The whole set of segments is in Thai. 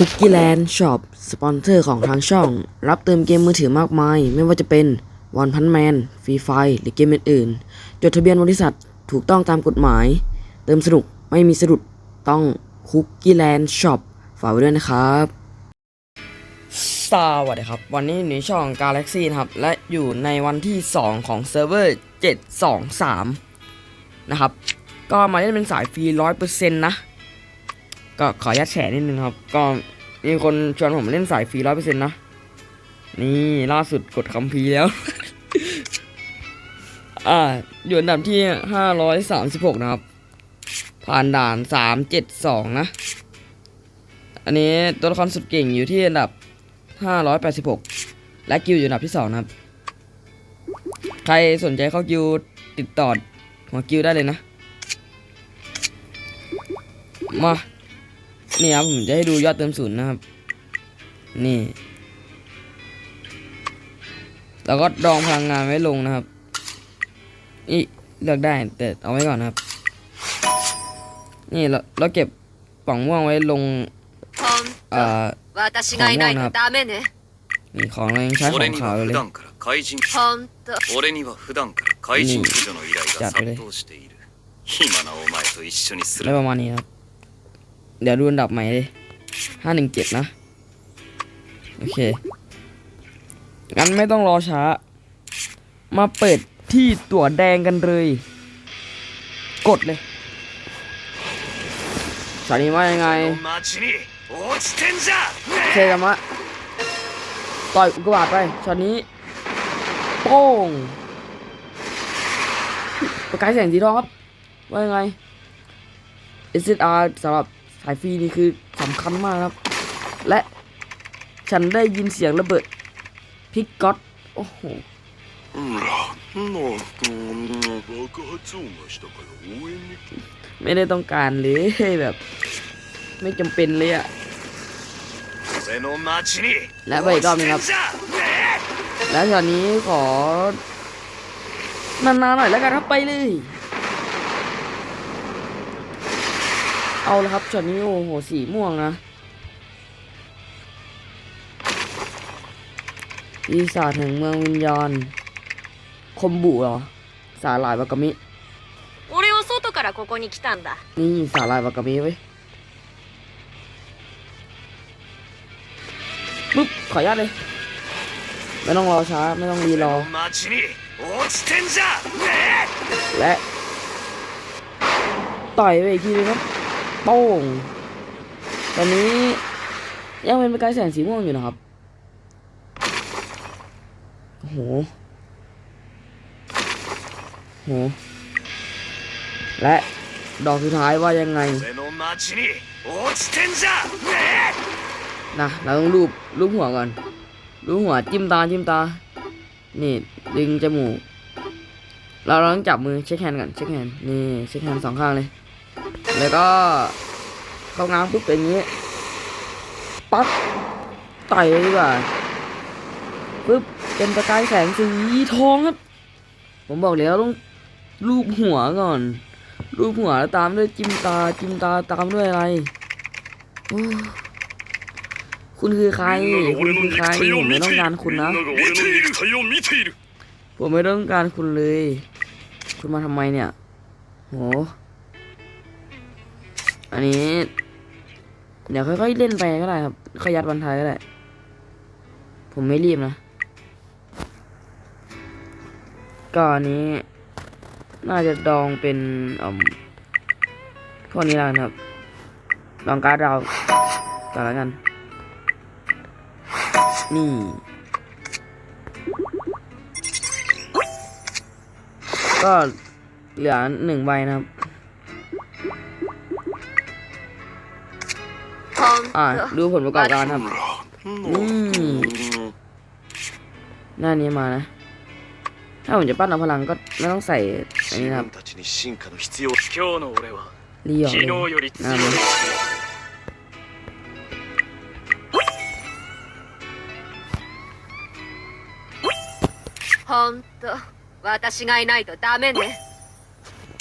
คุกกี้แลนด์ช็อปสปอนเซอร์ของทางช่อง รับเติมเกมมือถือมากมาย ไม่ว่าจะเป็นวันพันแมนฟรีไฟหรือเกมอื่นๆ จดทะเบียนบริษัทถูกต้องตามกฎหมาย เติมสนุกไม่มีสะดุดต้องคุกกี้แลนด์ช็อปฝากไว้ด้วยนะครับ สวัสดีครับ วันนี้อยู่ในช่อง Galaxy นะครับ และอยู่ในวันที่ 2 ของเซิร์ฟเวอร์ 723 นะครับ ก็มาเล่นเป็นสายฟรีร้อยเปอร์เซ็นต์นะ ก็ขออนุญาตแฉนิดนึงครับ ก็มีคนชวนผมเล่นสายฟรีร้อยเปอร์เซ็นต์นะนี่ล่าสุดกดคัมภีแล้ว อ่า อยู่อันดับที่ห้าร้อยสามสิบหกนะครับ ผ่านด่านสามเจ็ดสองนะ อันนี้ตัวละครสุดเก่งอยู่ที่อันดับห้าร้อยแปดสิบหกและกิวอยู่อันดับที่สองนะครับ ใครสนใจเข้ากิวติดต่อหัวกิวได้เลยนะ มา นี่ครับผมจะให้ดูยอดเติมศูนย์นะครับ นี่แล้วก็ดองพลังงานไว้ลงนะครับ นี่เลือกได้แต่เอาไว้ก่อนนะครับ นี่เราเราเก็บป่องม่วงไว้ลงเอ่อของม่วงนะครับนี่ของเรายัใช้ของขาวเลยนี่จัดไปเลยได้ประมาณนี้ครับ เดี๋ยวดูอันดับใหม่เลยห้าหนึ่งเจ็ดนะ โอเค งั้นไม่ต้องรอช้า มาเปิดที่ตัวแดงกันเลย กดเลยสถานีว่ายังไงเคกามะต่อยกกาบาตไปช็อนนี้โป้งประกายแสงสีทองครับ ว่ายังไง SSR สำหรับ สายฟรีนี่คือสำคัญมากครับ และฉันได้ยินเสียงระเบิดพิกก็ตโอ้โหไม่ได้ต้องการเลยแบบ ไม่จำเป็นเลยอะและไปอีกรอบนึงครับ และตอนนี้ขอนานๆหน่อยแล้วกันครับไปเลย เอาละครับช็อตนี้โอ้โหสีม่วงนะปีศาจแห่งเมืองวิญญาณ คมบุเหรอ สาหร่ายวากามิ 俺は外からここに来たんだ นี่สาหร่ายวากามิเว้ยปุ๊บ ขออนุญาตเลย ไม่ต้องรอช้า ไม่ต้องรีรอ 俺の街に落ちてんじゃ และต่อยไปอีกทีนึงครับ โป้งตอนนี้ยังเป็นประกายแสงสีม่วงอยู่นะครับ โอ้โห โห และดอกสุดท้ายว่ายังไง นะเราต้องรูปรูปหัวก่อน รูปหัวจิ้มตาจิ้มตา นี่ดึงจมูก เราเราต้องจับมือเช็คแฮนด์ก่อนเช็คแฮนด์นี่เช็คแฮนด์สองข้างเลย แล้วก็เข้าน้ำปุ๊บอย่างนี้ ปั๊บต่ยดีกว่าปุ๊บเป็นประกายแสงสีทองครับ ผมบอกแล้วต้องรูปหัวก่อน รูปหัวแล้วตามด้วยจิ้มตา จิ้มตาตามด้วยอะไรคุณคือใคร คุณคือใครผมไม่ต้องการคุณนะ ผมไม่ต้องการคุณเลย คุณมาทำไมเนี่ย โห อันนี้ เดี๋ยวค่อยๆเล่นไปก็ได้ครับค่อยยัดวันท้ายก็ได้ ผมไม่รีบนะ ก็อันนี้ น่าจะดองเป็นอืมพวกนี้แล้วครับ ลองการ์ดเราก่อแล้วกัน นี่ ก็เหลือหนึ่งใบนะครับ อ่า と ดูผลประกอบการครับ ほら นี่ หน้านี้มานะ ถ้าผมจะปั้นเอาพลังก็ไม่ต้องใส่อันนี้ 自 นะครับ 分たちに進化の必要今日の俺は รีออก 昨 เล 日 ย より หน้า 強 มั い น ほんと私がいないとダメね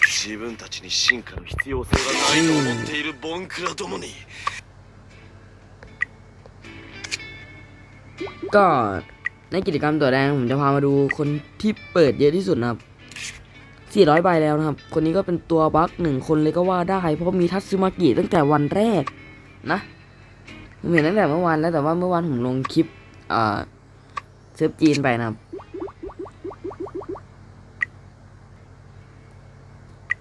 自分たちに進化の必要性がないと思っているボンクラどもに ก็ในกิจกรรมตัวแดงผมจะพามาดูคนที่เปิดเยอะที่สุดนะครับ 400 ใบแล้วนะครับ คนนี้ก็เป็นตัวบั๊กหนึ่งคนเลยก็ว่าได้ เพราะมีทัตซึมากิตั้งแต่วันแรกนะผมเห็นตั้งแต่เมื่อวานแล้วแต่ว่าเมื่อวานผมลงคลิปอ่าเซิร์ฟจีนไปนะครับ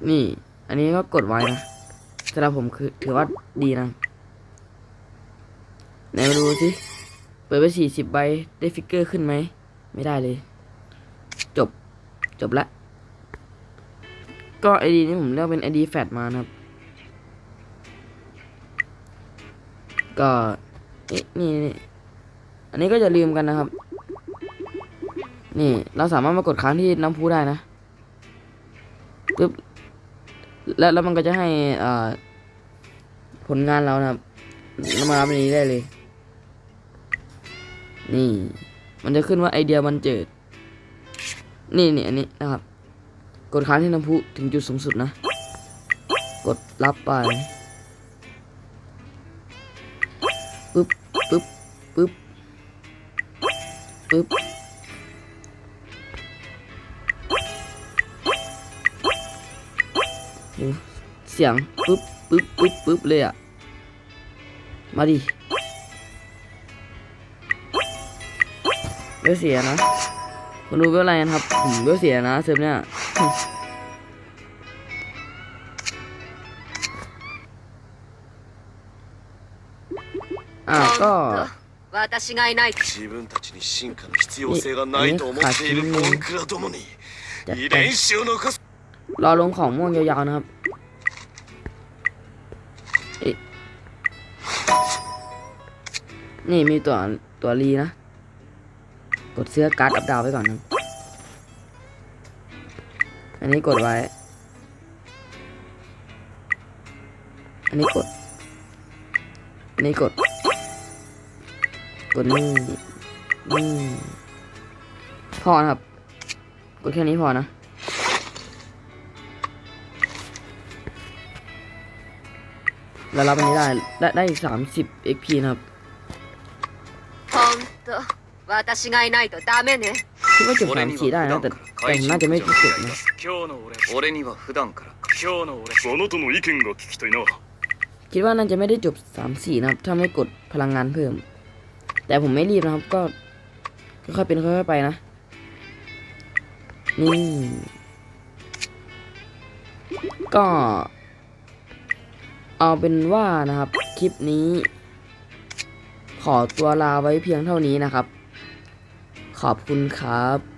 นี่ อันนี้ก็กดไว้นะสำหรับผมคือถือว่าดีนะไหนมาดูสิ เปิดไปสี่สิบใบได้ฟิกเกอร์ขึ้นไหม ไม่ได้เลย จบ จบละ ก็ไอดีนี้ผมเลือกเป็นไอดีแฟดมานะครับ ก็เอ๊ะนี่นี่อันนี้ก็อย่าลืมกันนะครับ นี่เราสามารถมากดค้างที่น้ำพุได้นะปึ๊บแล้วแล้วมันก็จะให้อ่าผลงานเรานะครับมารับในนี้ได้เลย นี่ มันจะขึ้นว่าไอเดียมันเจิด นี่นี่อันนี้นะครับ กดค้างที่น้ำพุถึงจุดสูงสุดนะ กดรับไปปึ๊บปึ๊บปึ๊บปึ๊บเสียงปึ๊บปึ๊บปึ๊บปึ๊บเลยอะ มาดิ เวลเสียนะคุณดูเวลอะไรกันครับ ผมเวลเสียนะเซิร์ฟเนี่ย อ่าก็ 私がいないと自分たちに進化の必要性がないと思っているボンクラどもに จัด 遺 ไป 伝子を残す รอลงของม่วงยาวๆนะครับเอ๊ะนี่มีตัวตัวรีนะ กดเสื้อการ์ดอัพดาวไว้ก่อนนะอันนี้กดไว้ อันนี้กด อันนี้กด กดนี่นี่พอนะครับ กดแค่นี้พอนะแล้วรับอันนี้ได้ ได้ได้อีกสามสิบ XP นะครับ 私がいないとダメね คิดว่าจบ 俺 สาม に สี่ได้ は นะ 普 แต่ 段から แต่น่าจะไม่จบนะ 今日の俺俺には普段から今日の俺あなたの意見が聞きたいな คิดว่าน่าจะไม่ได้จบสามสี่นะครับ ถ้าไม่กดพลังงานเพิ่ม แต่ผมไม่รีบนะครับ ก็ค่อยๆเป็นค่อยๆไปนะ นี่ ก็ เอาเป็นว่านะครับ คลิปนี้ ขอตัวลาไว้เพียงเท่านี้นะครับ ขอบคุณครับ